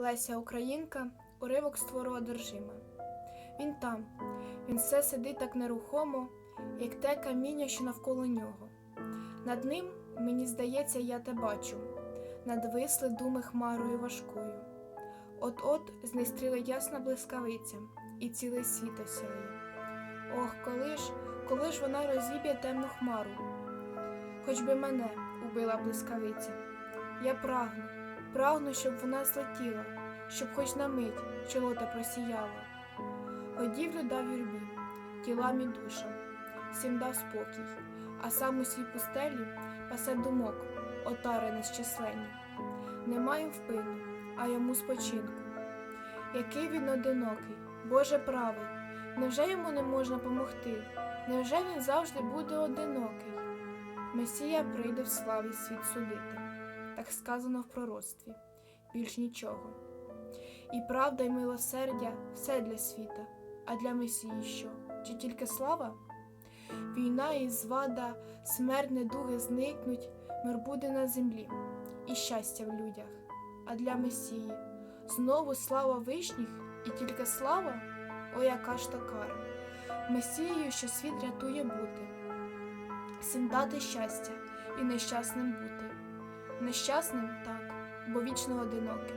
Леся Українка, уривок з твору одержима. Він там, він все сидить так нерухомо, як те каміння, що навколо нього. Над ним, мені здається, я те бачу, надвисли думи хмарою важкою. От-от знестріли ясна блискавиця, і цілий світ осяє. Ох, коли ж, коли ж вона розіб'є темну хмару, хоч би мене убила блискавиця. Я прагну, прагну, щоб вона злетіла, щоб хоч на мить чолота просіяла. Годівлю дав юрбі, тілам і душам, всім дав спокій, а сам у свій пустелі пасе думок, отари нещисленні. Нема їм впину, а йому спочинку. Який він одинокий, Боже правий, невже йому не можна помогти? Невже він завжди буде одинокий? Месія прийде в славі світ судити, так сказано в пророцтві, більш нічого. І правда й милосердя все для світа, а для Месії що? Чи тільки слава? Війна і звада, смерть недуги зникнуть, мир буде на землі, і щастя в людях. А для Месії знову слава вишніх і тільки слава? О, яка ж то кара! Месією, що світ рятує бути, всім дати щастя і нещасним бути. Нещасним так, бо вічно одиноким.